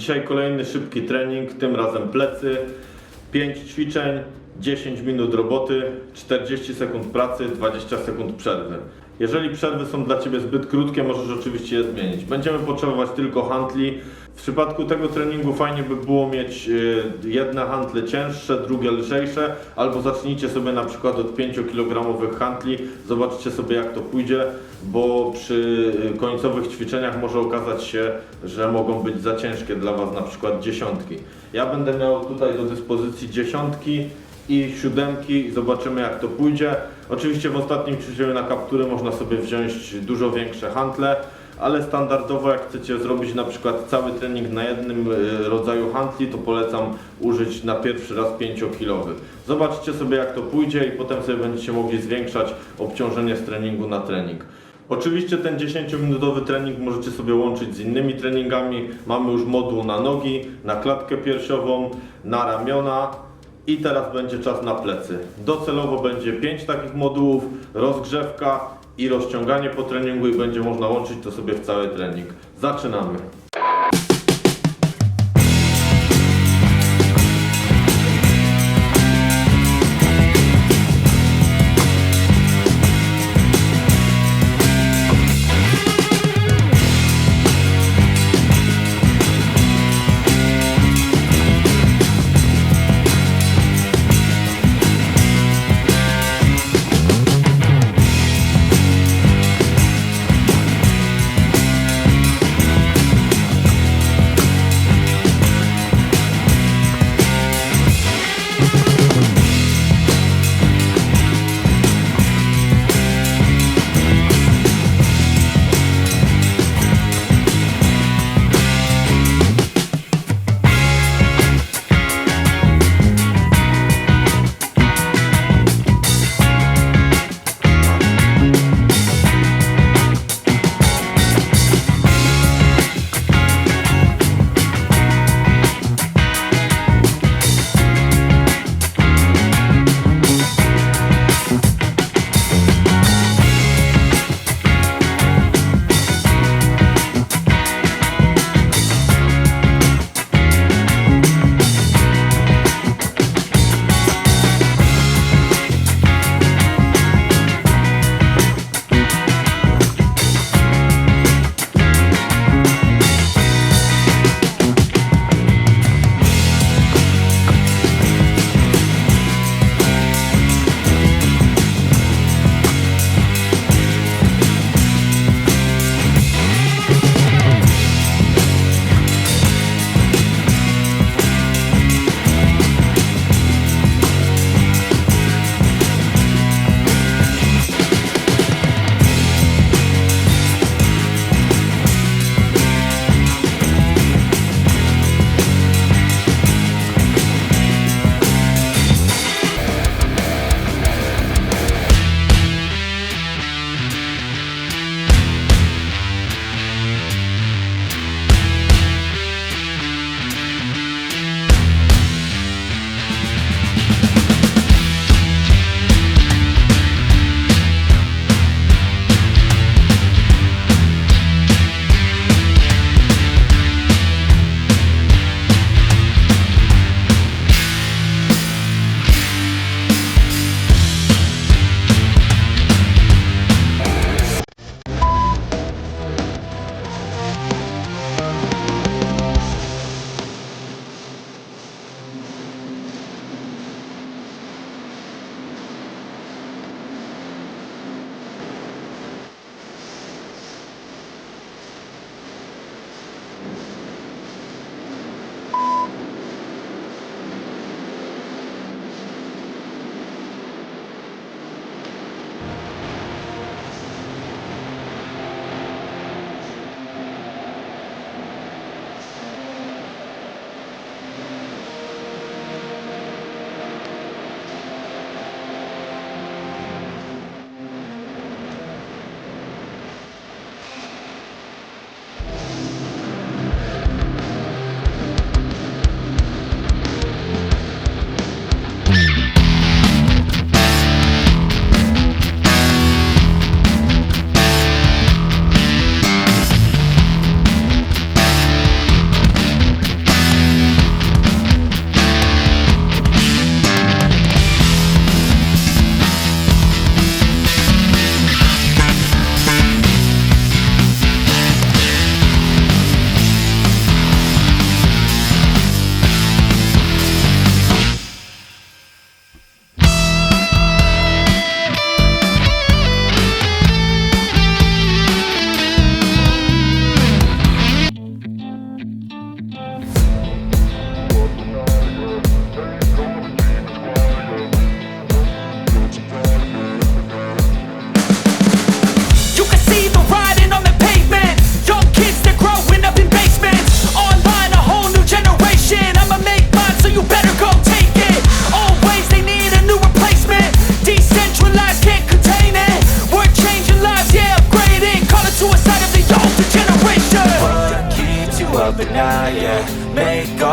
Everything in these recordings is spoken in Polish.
Dzisiaj kolejny szybki trening, tym razem plecy. 5 ćwiczeń, 10 minut roboty, 40 sekund pracy, 20 sekund przerwy. Jeżeli przerwy są dla Ciebie zbyt krótkie, możesz oczywiście je zmienić. Będziemy potrzebować tylko handli. W przypadku tego treningu fajnie by było mieć y, jedne handle cięższe, drugie lżejsze, albo zacznijcie sobie na przykład od 5 kg handli, zobaczcie sobie jak to pójdzie, bo przy y, końcowych ćwiczeniach może okazać się, że mogą być za ciężkie dla Was na przykład dziesiątki. Ja będę miał tutaj do dyspozycji dziesiątki i siódemki zobaczymy jak to pójdzie. Oczywiście w ostatnim ćwiczeniu na kaptury można sobie wziąć dużo większe hantle, ale standardowo jak chcecie zrobić na przykład cały trening na jednym y, rodzaju handli, to polecam użyć na pierwszy raz 5-kilowych. Zobaczcie sobie jak to pójdzie i potem sobie będziecie mogli zwiększać obciążenie z treningu na trening. Oczywiście ten 10-minutowy trening możecie sobie łączyć z innymi treningami. Mamy już moduł na nogi, na klatkę piersiową, na ramiona i teraz będzie czas na plecy. Docelowo będzie 5 takich modułów, rozgrzewka i rozciąganie po treningu i będzie można łączyć to sobie w cały trening. Zaczynamy.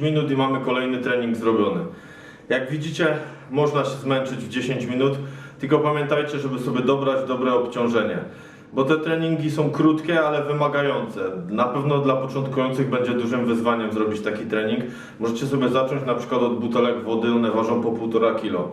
minut i mamy kolejny trening zrobiony. Jak widzicie, można się zmęczyć w 10 minut, tylko pamiętajcie, żeby sobie dobrać dobre obciążenie. Bo te treningi są krótkie, ale wymagające. Na pewno dla początkujących będzie dużym wyzwaniem zrobić taki trening. Możecie sobie zacząć na przykład od butelek wody, one ważą po 1,5 kg.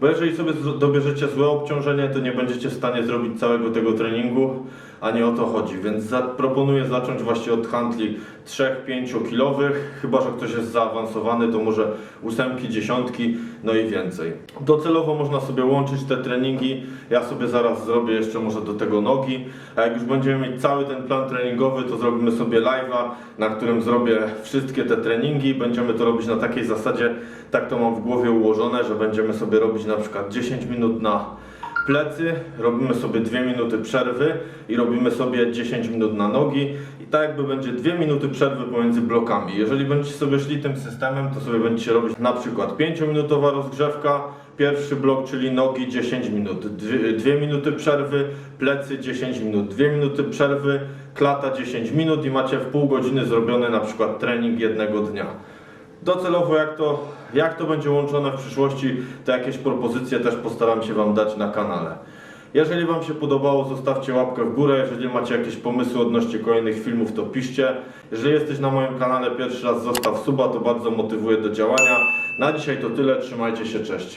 Bo jeżeli sobie dobierzecie złe obciążenie, to nie będziecie w stanie zrobić całego tego treningu, a nie o to chodzi. Więc za, proponuję zacząć właśnie od handli 3-5 kilowych, chyba że ktoś jest zaawansowany, to może ósemki, dziesiątki, no i więcej. Docelowo można sobie łączyć te treningi. Ja sobie zaraz zrobię jeszcze może do tego nogi, a jak już będziemy mieć cały ten plan treningowy, to zrobimy sobie live'a, na którym zrobię wszystkie te treningi. Będziemy to robić na takiej zasadzie, tak to mam w głowie ułożone, że będziemy sobie robić na przykład 10 minut na plecy, robimy sobie 2 minuty przerwy i robimy sobie 10 minut na nogi i tak jakby będzie 2 minuty przerwy pomiędzy blokami. Jeżeli będziecie sobie szli tym systemem, to sobie będziecie robić na przykład 5-minutowa rozgrzewka, pierwszy blok, czyli nogi 10 minut, 2 minuty przerwy, plecy 10 minut, 2 minuty przerwy, klata 10 minut i macie w pół godziny zrobiony na przykład trening jednego dnia. Docelowo jak to, jak to będzie łączone w przyszłości, to jakieś propozycje też postaram się Wam dać na kanale. Jeżeli Wam się podobało, zostawcie łapkę w górę. Jeżeli macie jakieś pomysły odnośnie kolejnych filmów, to piszcie. Jeżeli jesteś na moim kanale pierwszy raz, zostaw suba, to bardzo motywuje do działania. Na dzisiaj to tyle, trzymajcie się, cześć.